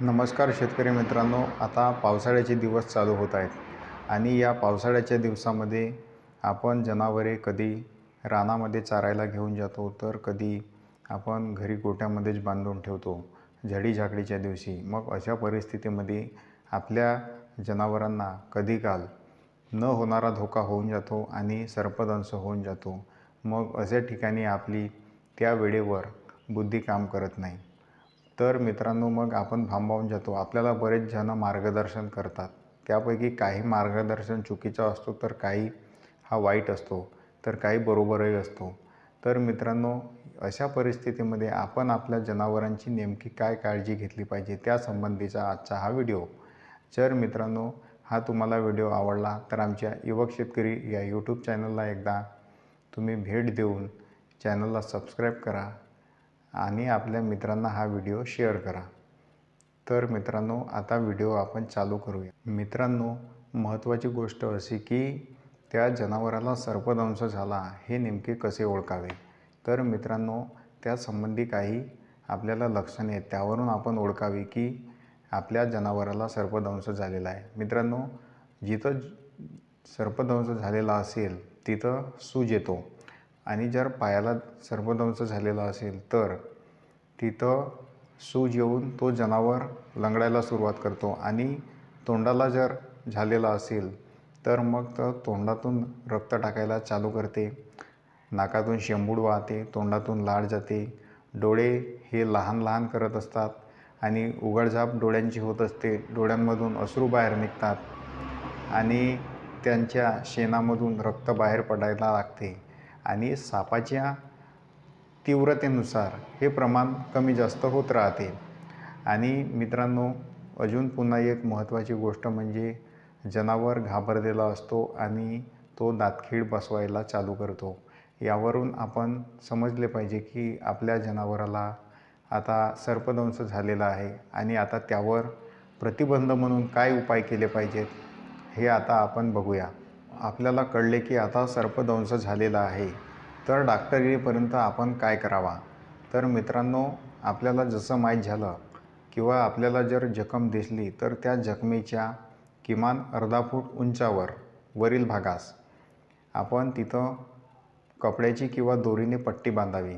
नमस्कार शेतकरी मित्रांनो आता पावसाळ्याचे दिवस चालू होत आहेत आणि या पावसाळ्याच्या दिवसामध्ये आपण जनावरे कधी रानामध्ये चारायला घेऊन जातो तर कधी आपण घरी गोट्यामध्येच बांधून ठेवतो झडी झाकडीच्या दिवशी. मग अशा परिस्थितीमध्ये आपल्या जनावरांना कधी काल न होणारा धोका होऊन जातो आणि सर्पदंश होऊन जातो. मग अशा ठिकाणी आपली त्या वेळेवर बुद्धी काम करत नाही. तर मित्रांनो मग आपण थांबावून जातो. आपल्याला बरेच जण मार्गदर्शन करतात. त्यापैकी काही मार्गदर्शन चुकीचा असतो तर काही हा वाईट असतो तर काही बरोबरही असतो. तर मित्रांनो अशा परिस्थितीमध्ये आपण आपल्या जनावरांची नेमकी काय काळजी घेतली पाहिजे त्यासंबंधीचा आजचा हा व्हिडिओ. जर मित्रांनो हा तुम्हाला व्हिडिओ आवडला तर आमच्या युवक शेतकरी या यूट्यूब चॅनलला एकदा तुम्ही भेट देऊन चॅनलला सबस्क्राईब करा. आणि आपल्या मित्रांना हा व्हिडिओ शेअर करा. तर मित्रांनो आता व्हिडिओ आपण चालू करूया. मित्रांनो महत्त्वाची गोष्ट अशी की त्या जनावराला सर्पदंश झाला हे नेमके कसे ओळखावे? तर मित्रांनो त्यासंबंधी काही आपल्याला लक्षणे आहेत त्यावरून आपण ओळखावे की आपल्या जनावराला सर्पदंश झालेला आहे. मित्रांनो जिथं सर्पदंश झालेला असेल तिथं सूज येतो. आणि जर पायाला सर्पदंश झालेला असेल तर तिथं सूज येऊन तो जनावर लंगडायला सुरुवात करतो. आणि तोंडाला जर झालेला असेल तर मग तर तोंडातून रक्त टाकायला चालू करते. नाकातून शेंबूड वाहते तोंडातून लाळ जाते. डोळे हे लहान लहान करत असतात आणि उघडझाप डोळ्यांची होत असते. डोळ्यांमधून अश्रू बाहेर निघतात आणि त्यांच्या शेणामधून रक्त बाहेर पडायला लागते. आणि सापाच्या तीव्रतेनुसार हे प्रमाण कमी जास्त होत राहते. आणि मित्रांनो अजून पुन्हा एक महत्त्वाची गोष्ट म्हणजे जनावर घाबरलेला असतो आणि तो दातखीळ बसवायला चालू करतो. यावरून आपण समजले पाहिजे की आपल्या जनावराला आता सर्पदंश झालेला आहे आणि आता त्यावर प्रतिबंध म्हणून काय उपाय केले पाहिजेत हे आता आपण बघूया. आपल्याला कळले की आता सर्पदंश झालेला आहे. तर डॉक्टर येईपर्यंत आपण काय करावा? तर मित्रांनो आपल्याला जसं माहीत झालं किंवा आपल्याला जर जखम दिसली तर त्या जखमेच्या किमान अर्धा फूट उंचावर वरील भागास आपण तिथं कपड्याची किंवा दोरीने पट्टी बांधावी.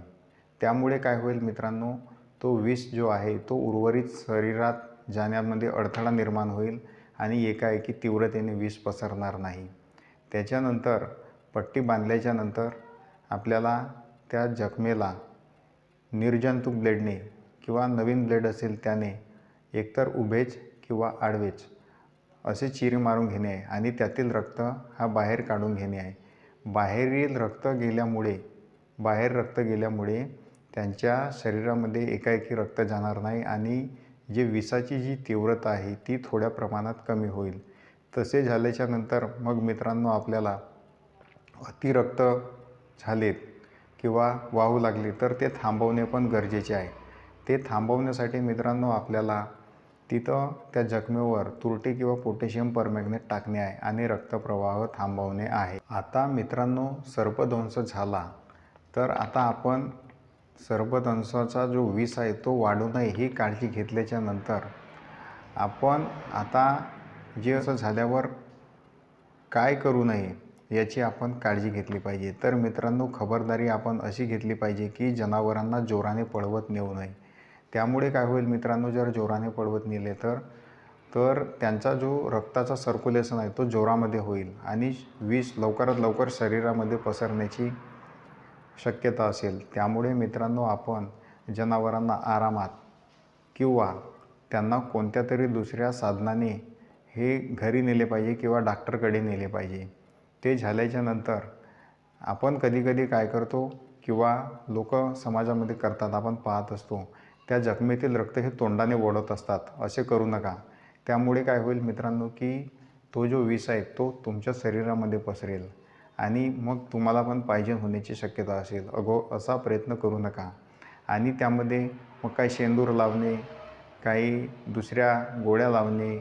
त्यामुळे काय होईल मित्रांनो तो विष जो आहे तो उर्वरित शरीरात जाण्यामध्ये अडथळा निर्माण होईल आणि एकाएकी तीव्रतेने विष पसरणार नाही. त्याच्यानंतर पट्टी बांधल्याच्यानंतर आपल्याला त्या जखमेला निर्जंतुक ब्लेडने किंवा नवीन ब्लेड असेल त्याने एकतर उभेच किंवा आडवेच असे चिरी मारून घेणे आहे आणि त्यातील रक्त हा बाहेर काढून घेणे आहे. बाहेरील रक्त गेल्यामुळे बाहेर रक्त गेल्यामुळे त्यांच्या शरीरामध्ये एकाएकी रक्त जाणार नाही आणि जे विसाची जी तीव्रता आहे ती थोड्या प्रमाणात कमी होईल. तसे झाल्याच्यानंतर मग मित्रांनो आपल्याला अतिरक्त झालेत किंवा वाहू लागले तर ते थांबवणे पण गरजेचे आहे. ते थांबवण्यासाठी मित्रांनो आपल्याला तिथं त्या जखमेवर तुरटी किंवा पोटॅशियम परमॅग्नेट टाकणे आहे आणि रक्तप्रवाह थांबवणे आहे. आता मित्रांनो सर्पदंश झाला तर आता आपण सर्पदंशाचा जो विष आहे तो वाढू नये ही काळजी घेतल्याच्या नंतर आपण आता जे असं झाल्यावर काय करू नये? याची आपण काळजी घेतली पाहिजे. तर मित्रांनो खबरदारी आपण अशी घेतली पाहिजे की जनावरांना जोराने पळवत नेऊ नये. त्यामुळे काय होईल मित्रांनो जर जोराने पळवत नेले तर तर त्यांचा जो रक्ताचा सर्क्युलेशन आहे तो जोरामध्ये होईल आणि विष लवकरात लवकर शरीरामध्ये पसरण्याची शक्यता असेल. त्यामुळे मित्रांनो आपण जनावरांना आरामात किंवा त्यांना कोणत्या तरी दुसऱ्या साधनाने हे घरी नेले पाहिजे किंवा डॉक्टरकडे नेले पाहिजे. ते झाल्याच्यानंतर आपण कधीकधी काय करतो किंवा लोक समाजामध्ये करतात आपण पाहत असतो त्या जखमेतील रक्त हे तोंडाने ओढत असतात असे करू नका. त्यामुळे काय होईल मित्रांनो की तो जो विष आहे तो तुमच्या शरीरामध्ये पसरेल आणि मग तुम्हाला पण पाहिजे होण्याची शक्यता असेल. अगो असा प्रयत्न करू नका. आणि त्यामध्ये मग काही शेंदूर लावणे काही दुसऱ्या गोळ्या लावणे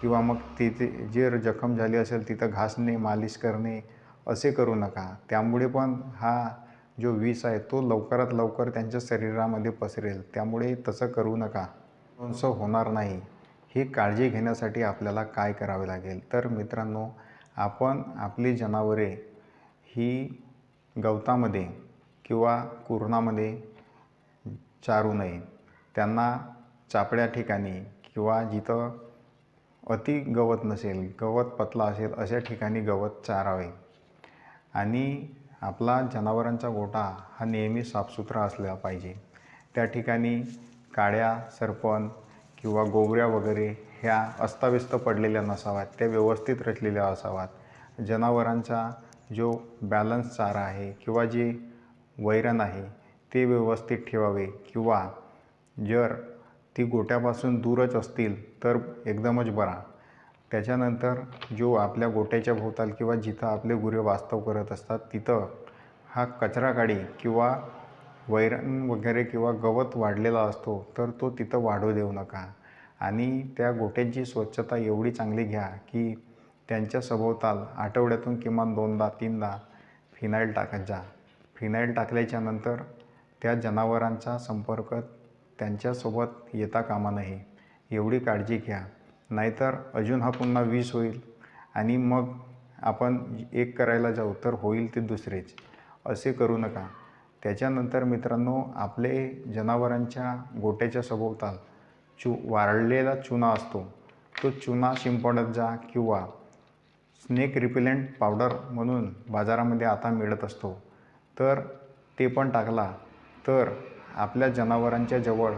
किंवा मग तिथे जे जखम झाली असेल तिथं घासणे मालिश करणे असे करू नका. त्यामुळे पण हा जो विष आहे तो लवकरात लवकर त्यांच्या शरीरामध्ये पसरेल. त्यामुळे तसं करू नका. असं होणार नाही. ही काळजी घेण्यासाठी आपल्याला काय करावे लागेल? तर मित्रांनो आपण आपली जनावरे ही गवतामध्ये किंवा कुरणामध्ये चारू नये. त्यांना चापड्या ठिकाणी किंवा जिथं अति गवत नसेल गवत पतला असेल अशा ठिकाणी गवत चारावे. आणि आपला जनावरांचा गोठा हा नेहमी साफसुथरा असला पाहिजे. त्या ठिकाणी काड्या सरपण किंवा गोवऱ्या वगैरे ह्या अस्ताव्यस्त पडलेल्या नसाव्यात त्या व्यवस्थित रचलेल्या असाव्यात. जनावरांचा जो बॅलन्स चारा आहे किंवा जे वैरण आहे ते व्यवस्थित ठेवावे किंवा जर ती गोट्यापासून दूरच असतील तर एकदमच बरा. त्याच्यानंतर जो आपल्या गोट्याच्या भोवताल किंवा जिथं आपले गुरे वास्तव करत असतात तिथं हा कचरा काडी किंवा वैरण वगैरे किंवा गवत वाढलेला असतो तर तो तिथं वाढू देऊ नका. आणि त्या गोट्यांची स्वच्छता एवढी चांगली घ्या की त्यांच्या सभोवताल आठवड्यातून किमान दोनदा तीनदा फिनाईल टाकत जा. फिनाईल टाकल्याच्यानंतर त्या जनावरांचा संपर्क त्यांच्यासोबत येता कामा नये. एवढी काळजी घ्या. नाहीतर अजून हा पुन्हा वीस होईल आणि मग आपण एक करायला जाऊ तर होईल ते दुसरेच. असे करू नका. त्याच्यानंतर मित्रांनो आपले जनावरांच्या गोट्याच्या सभोवताल चू वाळलेला चुना असतो. तो चुना शिंपडत जा किंवा स्नेक रिपेलेंट पावडर म्हणून बाजारामध्ये आता मिळत असतो. तर ते पण टाकला. तर आपल्या जनावरांच्या जवळ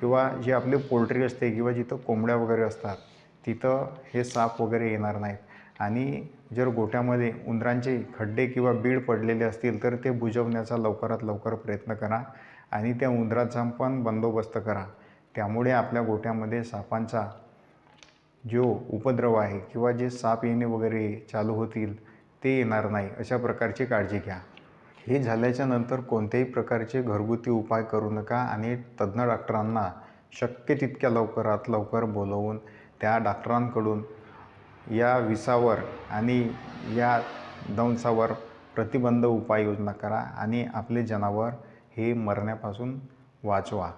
किंवा जे आपली पोल्ट्री असते किंवा जिथं कोंबड्या वगैरे असतात तिथं हे साप वगैरे येणार नाहीत. आणि जर गोठ्यामध्ये उंदरांचे खड्डे किंवा बीड पडलेले असतील तर ते बुजवण्याचा लवकरात लवकर प्रयत्न करा आणि त्या उंदराचा पण बंदोबस्त करा. त्यामुळे आपल्या गोठ्यामध्ये सापांचा जो उपद्रव आहे किंवा जे साप येणे वगैरे चालू होतील ते येणार नाही. अशा प्रकारची काळजी घ्या. हे झाल्याच्यानंतर कोणत्याही प्रकारचे घरगुती उपाय करू नका आणि तज्ज्ञ डॉक्टरांना शक्य तितक्या लवकरात लवकर बोलवून त्या डॉक्टरांकडून या विसावर आणि या दंसावर प्रतिबंध उपाययोजना करा आणि आपले जनावर हे मरण्यापासून वाचवा.